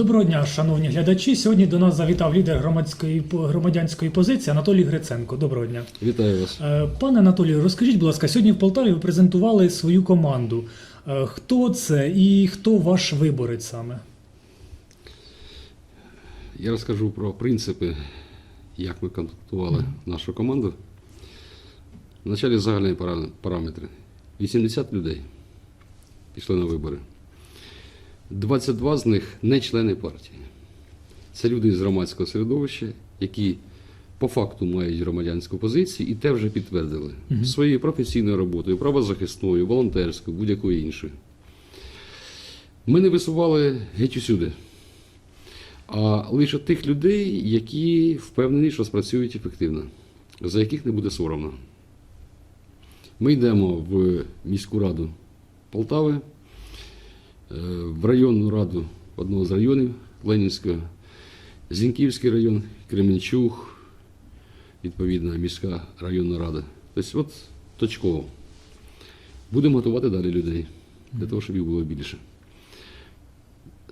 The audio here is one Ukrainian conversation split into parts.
Доброго дня, шановні глядачі. Сьогодні до нас завітав лідер громадської громадянської позиції Анатолій Гриценко. Доброго дня. Вітаю вас. Е, Пане Анатолію, розкажіть, будь ласка, сьогодні в Полтаві ви презентували свою команду. Е, Хто це і хто ваш виборець саме? Я розкажу про принципи, як ми контактували нашу команду. Вначалі загальні параметри. 80 людей пішли на вибори. 22 з них не члени партії. Це люди з громадського середовища, які по факту мають громадянську позицію і те вже підтвердили своєю професійною роботою, правозахисною, волонтерською, будь-якою іншою. Ми не висували геть усюди. а лише тих людей, які впевнені, що спрацюють ефективно, за яких не буде соромно. Ми йдемо в міську раду Полтави, в районну раду одного з районів Ленінського, Зіньківський район, Кременчуг, відповідна міська районна рада. Тобто, от точково. Будемо готувати далі людей для того, щоб їх було більше.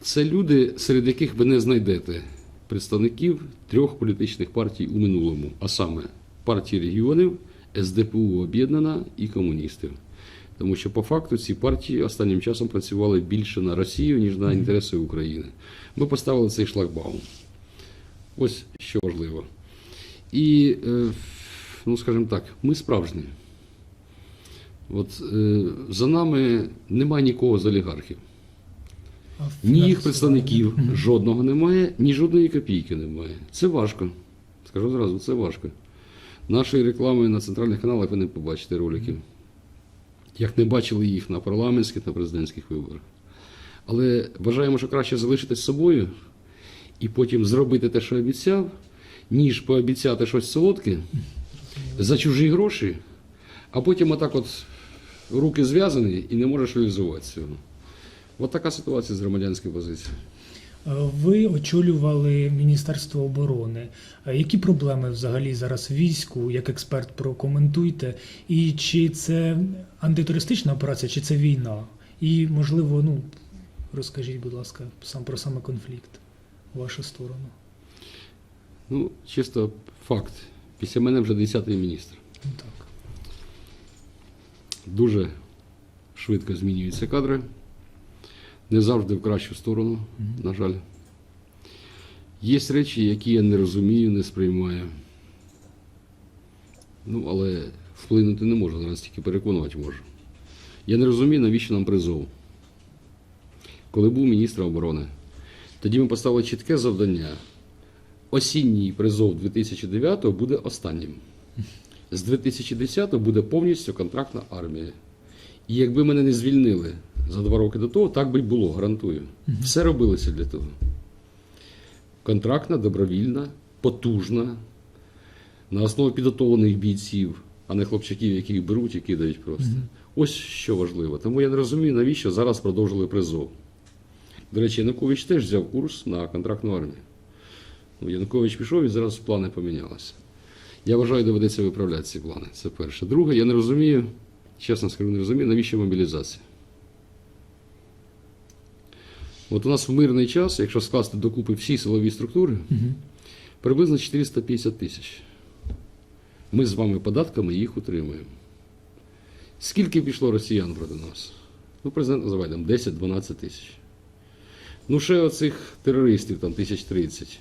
Це люди, серед яких ви не знайдете представників трьох політичних партій у минулому, а саме партії регіонів, СДПУ Об'єднана і комуністів. Тому що по факту ці партії останнім часом працювали більше на Росію, ніж на інтереси України. Ми поставили цей шлагбаум. Ось що важливо. І, е, ну скажімо так, ми справжні. От е, за нами немає нікого з олігархів. Ні їх представників жодного немає, ні жодної копійки немає. Це важко. Скажу зразу, це важко. Нашої реклами на центральних каналах ви не побачите роликів. Як не бачили їх на парламентських та президентських виборах. Але вважаємо, що краще залишитись собою і потім зробити те, що обіцяв, ніж пообіцяти щось солодке за чужі гроші, а потім отак от руки зв'язані і не можеш реалізувати цього. От така ситуація з громадянською позицією. Е, Ви очолювали Міністерство оборони. Е, Які проблеми взагалі зараз в війську, як експерт, прокоментуйте? І чи це антитерористична операція, чи це війна? І, можливо, ну розкажіть, будь ласка, сам про саме конфлікт в вашу сторону. Ну, чисто факт. Після мене вже 10-й міністр. Так. Дуже швидко змінюються кадри. Не завжди в кращу сторону, на жаль. Є речі, які я не розумію, не сприймаю. Ну, але вплинути не можу, зараз тільки переконувати можу. Я не розумію, навіщо нам призов. Коли був міністр оборони, тоді ми поставили чітке завдання. Осінній призов 2009 буде останнім. З 2010 буде повністю контрактна армія. І якби мене не звільнили за два роки до того, так би й було, гарантую. Все робилося для того. Контрактна, добровільна, потужна, на основі підготовлених бійців, а не хлопчаків, яких беруть і кидають просто. Ось що важливо. Тому я не розумію, навіщо зараз продовжили призов. До речі, Янукович теж взяв курс на контрактну армію. Ну, Янукович пішов і зараз плани помінялися. Я вважаю, доведеться виправляти ці плани. Це перше. Друге, я не розумію, чесно скажу, не розумію, навіщо мобілізація. От у нас в мирний час, якщо скласти докупи всі силові структури, приблизно 450 тисяч. Ми з вами податками їх утримуємо. Скільки пішло росіян проти нас? Ну, президент називає там 10-12 тисяч. Ну, ще оцих терористів там тисяч 30.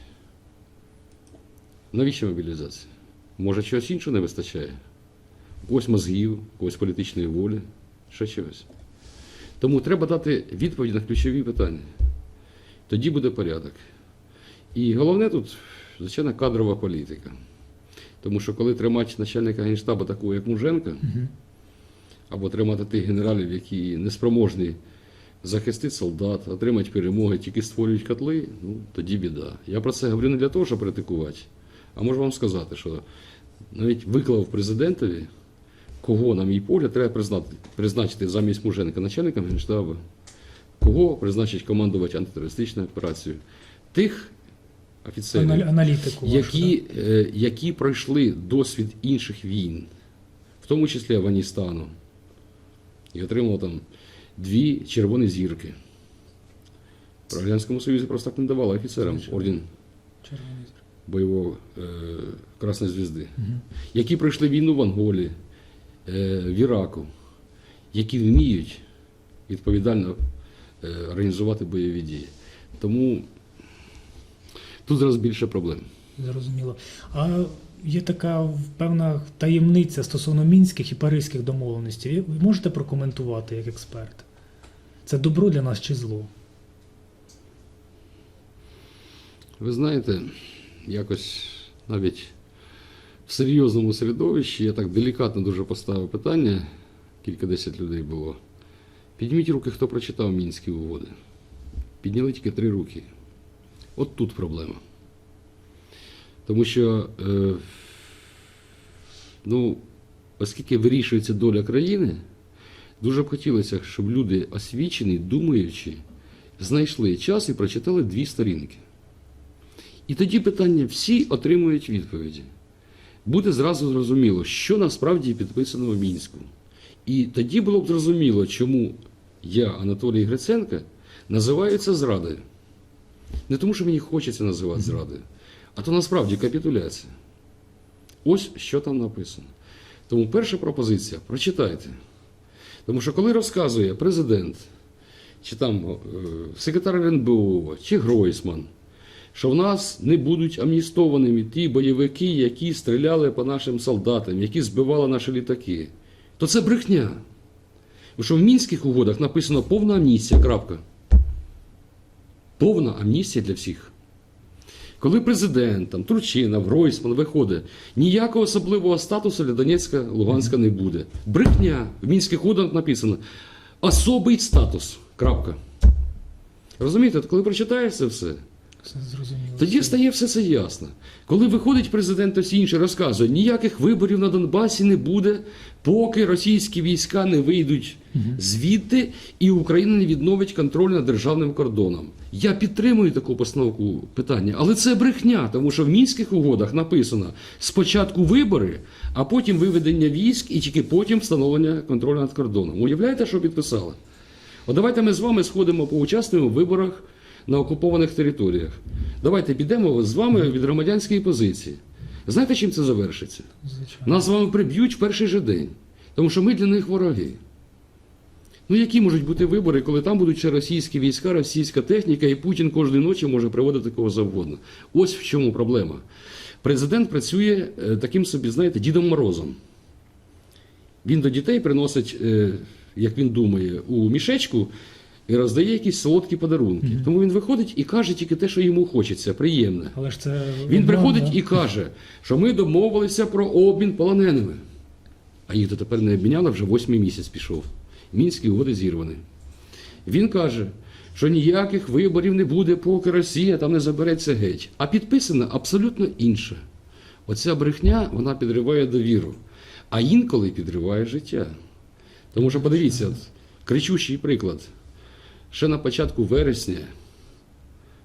Навіщо мобілізація? Може, чогось іншого не вистачає? Когось мозгів, когось політичної волі, ще чогось. Тому треба дати відповідь на ключові питання. Тоді буде порядок. І головне тут, звичайно, кадрова політика. Тому що коли тримати начальника генштабу такого, як Муженка, або тримати тих генералів, які неспроможні захистити солдат, отримати перемоги, тільки створюють котли, ну тоді біда. Я про це говорю не для того, щоб критикувати, а можу вам сказати, що навіть виклав президентові, кого, на мій погляд, треба призначити замість Муженка начальником генштабу, кого призначить командувати антитерористичною операцією. Тих офіцерів, Аналітику які, е, які пройшли досвід інших війн, в тому числі Афганістану, і отримав там дві червоні зірки. В Радянському Союзі просто так не давали офіцерам орден бойового е, Красної Звізди, які пройшли війну в Анголі, в Іраку, які вміють відповідально е, організувати бойові дії. Тому тут зараз більше проблем. Зрозуміло. А є така певна таємниця стосовно мінських і паризьких домовленостей. Ви можете прокоментувати як експерт? Це добро для нас чи зло? Ви знаєте, якось навіть в серйозному середовищі я так делікатно дуже поставив питання, кількадесят людей було. Підніміть руки, хто прочитав мінські угоди. Підняли тільки три руки. От тут проблема. Тому що, е, ну, оскільки вирішується доля країни, дуже б хотілося, щоб люди освічені, думаючи, знайшли час і прочитали дві сторінки. І тоді питання всі отримують відповіді. Буде зразу зрозуміло, що насправді підписано в Мінську. І тоді було б зрозуміло, чому я, Анатолій Гриценко, називаю це зрадою. Не тому, що мені хочеться називати зрадою, а то насправді капітуляція. Ось що там написано. Тому перша пропозиція прочитайте. Тому що коли розказує президент, чи там е, секретар РНБО, чи Гройсман, що в нас не будуть амністованими ті бойовики, які стріляли по нашим солдатам, які збивали наші літаки, то це брехня. Тому що в мінських угодах написано повна амністія. крапка. Повна амністія для всіх. Коли президент, там, Турчинов, Гройсман виходить, ніякого особливого статусу для Донецька, Луганська не буде. Брехня. В мінських угодах написано особий статус. Крапка. Розумієте, коли прочитаєш це Все зрозуміло. тоді стає все це ясно. Коли виходить президент та всі інші розказує, ніяких виборів на Донбасі не буде, поки російські війська не вийдуть звідти і Україна не відновить контроль над державним кордоном. Я підтримую таку постановку питання, але це брехня, тому що в мінських угодах написано спочатку вибори, а потім виведення військ і тільки потім встановлення контролю над кордоном. Уявляєте, що підписали? От давайте ми з вами сходимо поучаствуємо в виборах на окупованих територіях. Давайте підемо з вами від громадянської позиції. Знаєте, чим це завершиться? Звичайно. Нас з вами приб'ють в перший же день, тому що ми для них вороги. Ну, які можуть бути вибори, коли там будуть ще російські війська, російська техніка, і Путін кожної ночі може приводити кого завгодно. Ось в чому проблема. Президент працює е, таким собі, знаєте, Дідом Морозом. Він до дітей приносить, е, як він думає, у мішечку і роздає якісь солодкі подарунки. Тому він виходить і каже тільки те, що йому хочеться, приємне. Але ж це Він приходить да? і каже, що ми домовилися про обмін полоненими. А їх дотепер не обміняли, вже восьмий місяць пішов. Мінські угоди зірвані. Він каже, що ніяких виборів не буде, поки Росія там не забереться геть. А підписано абсолютно інше. Оця брехня вона підриває довіру, а інколи підриває життя. Тому що подивіться, кричущий приклад. Ще на початку вересня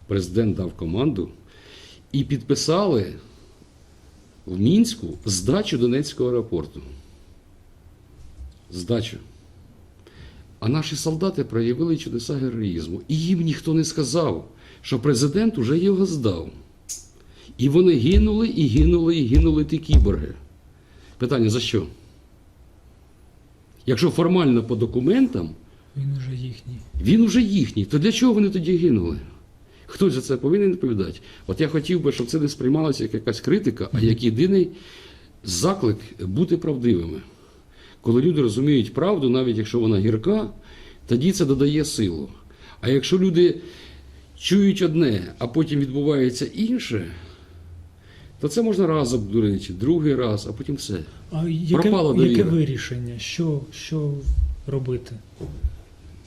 президент дав команду і підписали в Мінську здачу Донецького аеропорту. Здачу. А наші солдати проявили чудеса героїзму. І їм ніхто не сказав, що президент уже його здав. І вони гинули, і гинули, і гинули ті кіборги. Питання за що? Якщо формально по документам Він уже їхній. він уже їхній, то для чого вони тоді гинули? Хтось за це повинен відповідати. От я хотів би, щоб це не сприймалося як якась критика, а як єдиний заклик бути правдивими. Коли люди розуміють правду, навіть якщо вона гірка, тоді це додає силу. А якщо люди чують одне, а потім відбувається інше, то це можна раз обдурити, другий раз, а потім все. А яке, Пропала яке вирішення? Що, що робити?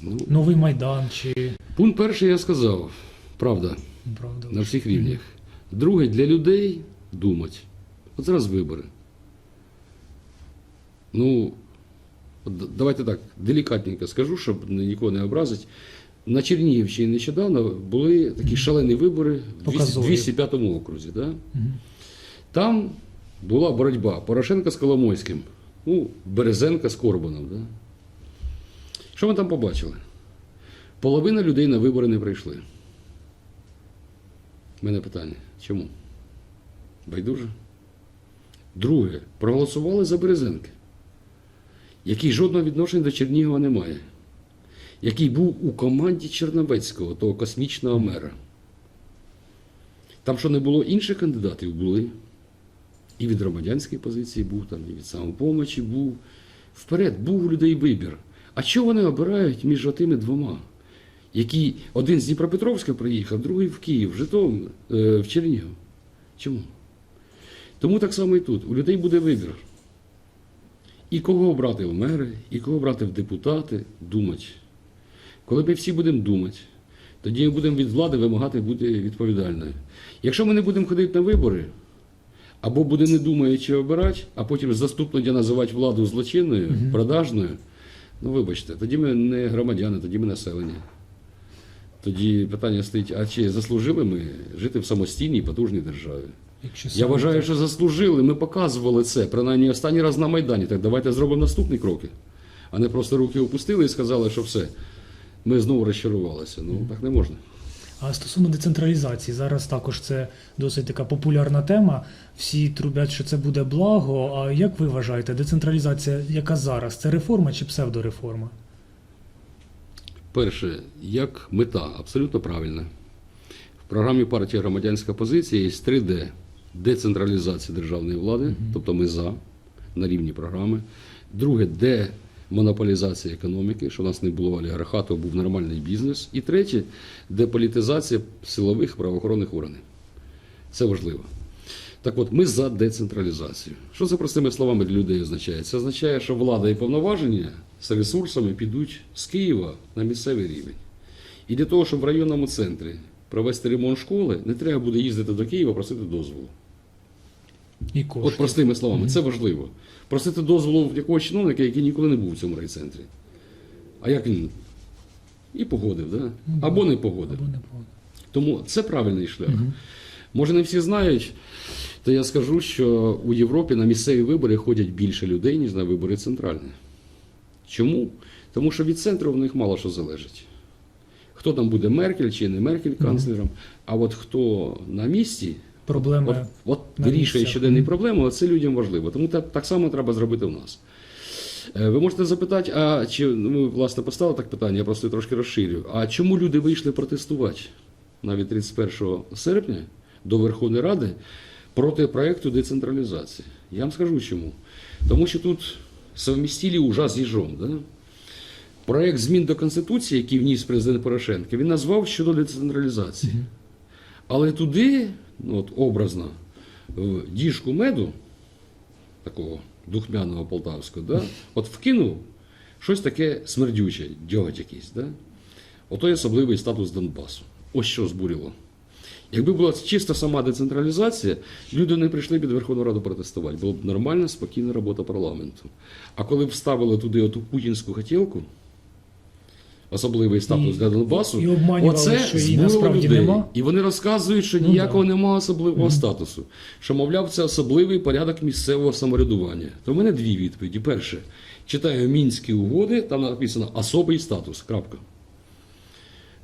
Ну, Новий Майдан чи пункт перший я сказав, правда. правда? на всіх рівнях. Друге, для людей думати. От зараз вибори. Ну, давайте так, делікатненько скажу, щоб нікого не образити. На Чернігівщині нещодавно були такі шалені вибори в 205 окрузі. Да? Там була боротьба Порошенка з Коломойським, ну, Березенка з Корбаном. Да? Що ми там побачили? Половина людей на вибори не прийшли. У мене питання. Чому? Байдуже? Друге, проголосували за Березенки, який жодного відношення до Чернігова не має, який був у команді Черновецького, того космічного мера. Там що не було інших кандидатів, були. І від громадянської позиції був, там, і від самопомочі був. Вперед, був у людей вибір. А чого вони обирають між тими двома? Які один з Дніпропетровська приїхав, другий в Київ, в Житомир, е, в Чернігів. Чому? Тому так само і тут. У людей буде вибір. І кого обрати в мери, і кого обрати в депутати, думати. Коли ми всі будемо думати, тоді ми будемо від влади вимагати бути відповідальною. Якщо ми не будемо ходити на вибори, або буде не думаючи обирати, а потім заступно називати владу злочинною, продажною, ну вибачте, тоді ми не громадяни, тоді ми населення. Тоді питання стоїть, а чи заслужили ми жити в самостійній потужній державі? Якщо Я вважаю, що заслужили. Ми показували це, принаймні останній раз на Майдані. Так давайте зробимо наступні кроки. А не просто руки опустили і сказали, що все. Ми знову розчарувалися. Ну так не можна. А стосовно децентралізації, зараз також це досить така популярна тема. Всі трубять, що це буде благо. А як ви вважаєте, децентралізація, яка зараз? Це реформа чи псевдореформа? Перше, як мета абсолютно правильна. В програмі партії громадянська позиція є 3D. Децентралізація державної влади, тобто ми за на рівні програми. Друге, демонополізація економіки, що у нас не було олігархату, був нормальний бізнес. І третє деполітизація силових правоохоронних органів. Це важливо. Так от, ми за децентралізацію. Що це простими словами для людей означає? Це означає, що влада і повноваження з ресурсами підуть з Києва на місцевий рівень. І для того, щоб в районному центрі провести ремонт школи, не треба буде їздити до Києва просити дозволу. І кошти. От простими словами, це важливо. Просити дозволу в якогось чиновника, який ніколи не був в цьому райцентрі. А як він? І погодив, да? або не погодив. Або не погода. Тому це правильний шлях. Може, не всі знають, то я скажу, що у Європі на місцеві вибори ходять більше людей, ніж на вибори центральні. Чому? Тому що від центру в них мало що залежить. Хто там буде Меркель чи не Меркель канцлером, а от хто на місці, Проблеми от, от вирішує щоденні проблеми, це людям важливо. Тому так, так само треба зробити в нас. Е, Ви можете запитати, а чи ну, ми власне поставили так питання, я просто трошки розширю. А чому люди вийшли протестувати навіть 31 серпня до Верховної Ради проти проекту децентралізації? Я вам скажу чому. Тому що тут совмістили ужас з їжом. Да? Проект змін до Конституції, який вніс президент Порошенко, він назвав щодо децентралізації. Але туди, ну, от образно, в діжку меду, такого духмяного полтавського, да, от вкинув щось таке смердюче, дьоготь якийсь. Да? Отой особливий статус Донбасу. Ось що збурило. Якби була чиста сама децентралізація, люди не прийшли під Верховну Раду протестувати. Була б нормальна, спокійна робота парламенту. А коли б вставили туди оту путінську хотілку, особливий статус І- для Донбасу, і оце що її насправді людей. нема. І вони розказують, що Ну, ніякого да. немає особливого статусу. Що, мовляв, це особливий порядок місцевого самоврядування. То в мене дві відповіді. Перше, читаю мінські угоди, там написано особий статус. Крапка.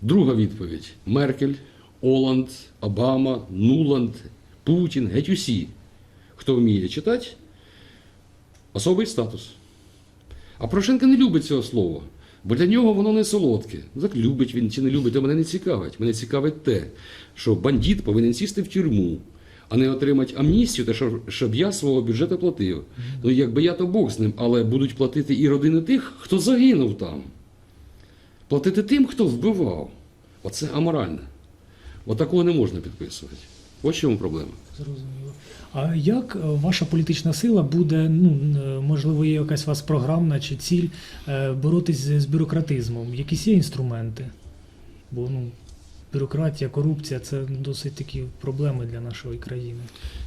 Друга відповідь: Меркель, Оланд, Обама, Нуланд, Путін, геть усі, хто вміє читати, особий статус. А Порошенко не любить цього слова, бо для нього воно не солодке. Ну, Так любить він чи не любить, то мене не цікавить. Мене цікавить те, що бандит повинен сісти в тюрму, а не отримати амністію, та щоб, я свого бюджету платив. Ну якби я, то Бог з ним, але будуть платити і родини тих, хто загинув там. Платити тим, хто вбивав. Оце аморально. От не можна підписувати. Ось чому проблема. Зрозуміло. А як е, ваша політична сила буде, ну е, можливо, є якась у вас програмна чи ціль е, боротись з з бюрократизмом? Якісь є інструменти? Бо ну, бюрократія, корупція це досить такі проблеми для нашої країни.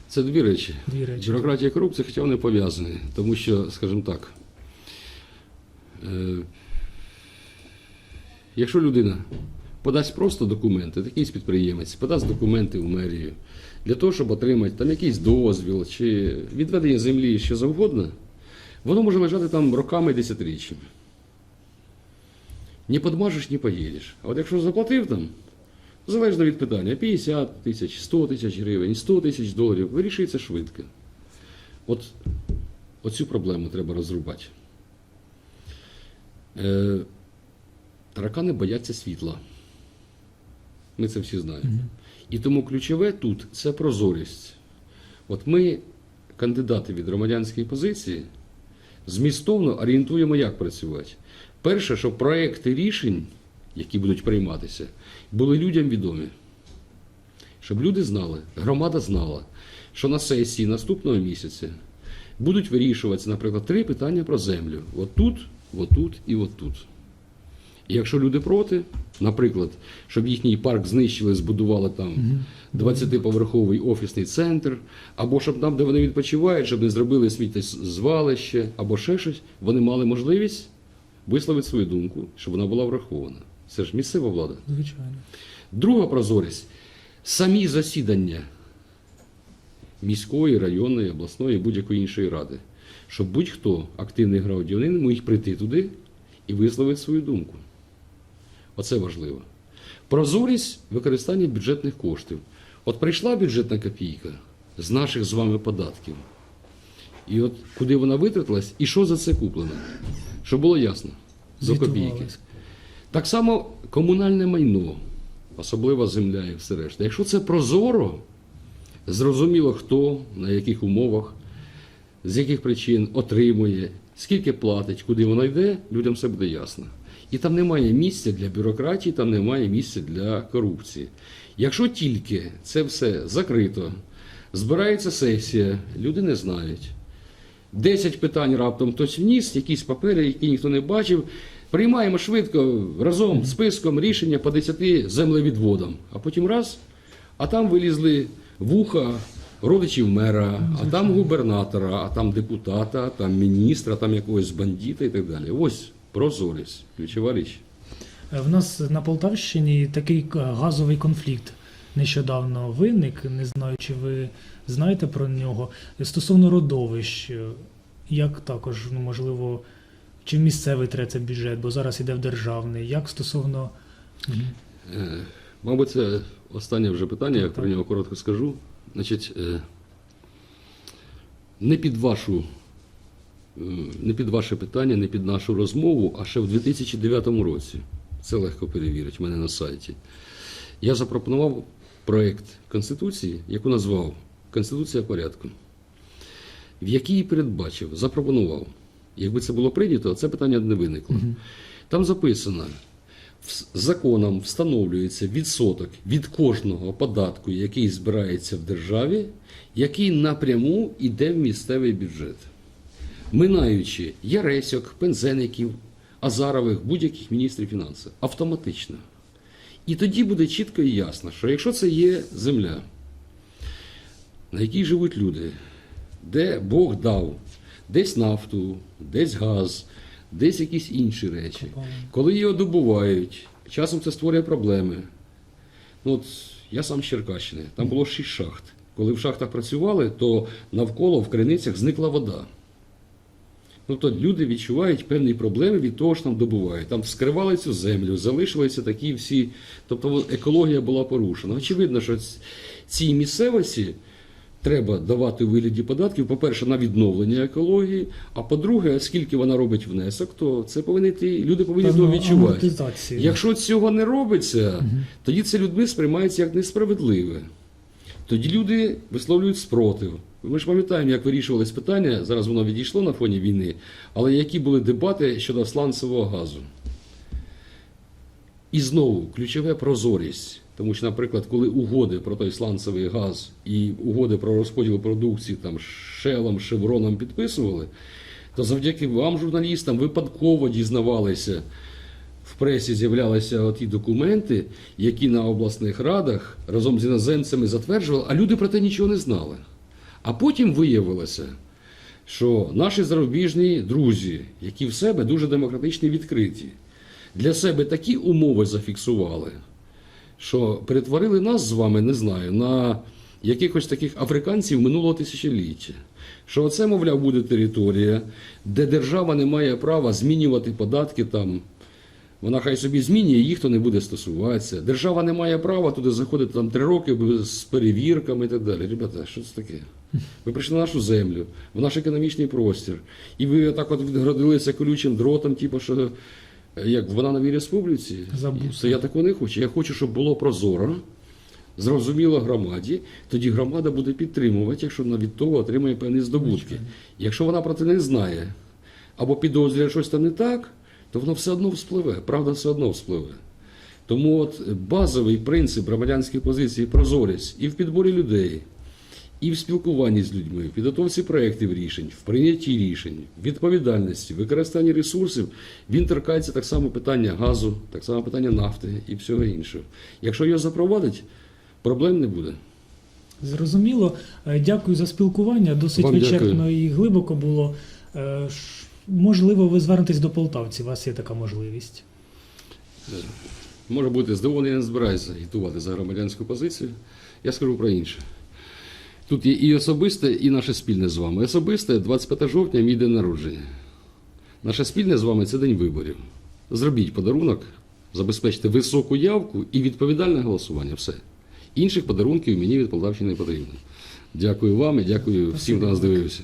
Це дві речі. Дві речі. Бюрократія і корупція, хоча вони пов'язані. Тому що, скажімо так, е, якщо людина подасть просто документи, якийсь підприємець, подасть документи в мерію для того, щоб отримати там якийсь дозвіл чи відведення землі, що завгодно, воно може лежати там роками і десятиріччями. Не подмажеш, не поїдеш. А от якщо заплатив там Залежно від питання, 50 тисяч, 100 тисяч гривень, 100 тисяч доларів, вирішується швидко. От оцю проблему треба розрубати. Е, таракани бояться світла. Ми це всі знаємо. І тому ключове тут це прозорість. От ми, кандидати від громадянської позиції, змістовно орієнтуємо, як працювати. Перше, щоб проекти рішень, які будуть прийматися, були людям відомі. Щоб люди знали, громада знала, що на сесії наступного місяця будуть вирішуватися, наприклад, три питання про землю. Отут, отут і отут. І якщо люди проти, наприклад, щоб їхній парк знищили, збудували там 20-поверховий офісний центр, або щоб там, де вони відпочивають, щоб не зробили сміттєзвалище, або ще щось, вони мали можливість висловити свою думку, щоб вона була врахована. Це ж місцева влада. Звичайно. Друга прозорість самі засідання міської, районної, обласної, будь-якої іншої ради. Щоб будь-хто активний громадянин міг прийти туди і висловити свою думку. Оце важливо. Прозорість використання бюджетних коштів. От прийшла бюджетна копійка з наших з вами податків. І от куди вона витратилась, і що за це куплено? Щоб було ясно. До копійки. Так само комунальне майно, особливо земля і все решта. Якщо це прозоро, зрозуміло, хто, на яких умовах, з яких причин отримує, скільки платить, куди воно йде, людям все буде ясно. І там немає місця для бюрократії, там немає місця для корупції. Якщо тільки це все закрито, збирається сесія, люди не знають. 10 питань раптом хтось вніс, якісь папери, які ніхто не бачив. Приймаємо швидко разом з списком рішення по 10 землевідводам. А потім раз, а там вилізли вуха родичів мера, а там губернатора, а там депутата, там міністра, там якогось бандита і так далі. Ось прозорість, ключова річ. Е, В нас на Полтавщині такий е, газовий конфлікт нещодавно виник. Не знаю, чи ви знаєте про нього. Стосовно родовищ, е, як також, ну, можливо, чи місцевий треться бюджет, бо зараз іде в державний. Як стосовно. Мабуть, це останнє вже питання, я про нього коротко скажу. Значить, не під вашу, не під ваше питання, не під нашу розмову, а ще в 2009 році. Це легко перевірити в мене на сайті. Я запропонував проєкт Конституції, яку назвав Конституція порядку, в якій передбачив, запропонував. Якби це було прийнято, це питання не виникло. Там записано, законом встановлюється відсоток від кожного податку, який збирається в державі, який напряму йде в місцевий бюджет, минаючи Яresьок, Пензеників, Азарових, будь-яких міністрів фінансів. Автоматично. І тоді буде чітко і ясно, що якщо це є земля, на якій живуть люди, де Бог дав десь нафту, десь газ, десь якісь інші речі. Коли його добувають, часом це створює проблеми. Ну, от я сам з Черкащини, там було шість шахт. Коли в шахтах працювали, то навколо в криницях зникла вода. Тобто люди відчувають певні проблеми від того, що там добувають. Там вскривали цю землю, залишилися такі всі. Тобто екологія була порушена. Очевидно, що цій місцевості треба давати у вигляді податків, по-перше, на відновлення екології, а по-друге, оскільки вона робить внесок, то це повинні ті, люди повинні Певну того відчувати. Якщо цього не робиться, тоді це людьми сприймається як несправедливе. Тоді люди висловлюють спротив. Ми ж пам'ятаємо, як вирішувались питання, зараз воно відійшло на фоні війни, але які були дебати щодо сланцевого газу. І знову ключове прозорість. Тому що, наприклад, коли угоди про той сланцевий газ і угоди про розподіл продукції там Шелом, Шевроном підписували, то завдяки вам, журналістам, випадково дізнавалися. В пресі з'являлися ті документи, які на обласних радах разом з іноземцями затверджували, а люди про те нічого не знали. А потім виявилося, що наші зарубіжні друзі, які в себе дуже демократичні відкриті, для себе такі умови зафіксували, що перетворили нас з вами, не знаю, на якихось таких африканців минулого тисячоліття. Що оце, мовляв, буде територія, де держава не має права змінювати податки там Вона хай собі змінює, їх то не буде стосуватися. Держава не має права туди заходити там три роки з перевірками і так далі. Ребята, що це таке? Ви прийшли на нашу землю, в наш економічний простір, і ви так от відгородилися колючим дротом, типу, що е, як в банановій республіці. Це я такого не хочу. Я хочу, щоб було прозоро, зрозуміло громаді, тоді громада буде підтримувати, якщо вона від того отримує певні здобутки. Якщо вона про це не знає або підозрює щось там не так, то воно все одно вспливе, правда все одно вспливе. Тому от базовий принцип громадянської позиції прозорість і в підборі людей, і в спілкуванні з людьми, в підготовці проєктів рішень, в прийнятті рішень, відповідальності, використанні ресурсів, він торкається так само питання газу, так само питання нафти і всього іншого. Якщо його запровадить, проблем не буде. Зрозуміло. Е, Дякую за спілкування. Досить Вам вичерпно дякую. і глибоко було. Е, Можливо, ви звернетесь до полтавців, у вас є така можливість. Може бути здивований, я не збираюся агітувати за громадянську позицію. Я скажу про інше. Тут є і особисте, і наше спільне з вами. Особисте 25 жовтня мій день народження. Наше спільне з вами це день виборів. Зробіть подарунок, забезпечте високу явку і відповідальне голосування. Все. Інших подарунків мені від Полтавщини не потрібно. Дякую вам і дякую всім, хто нас дивився.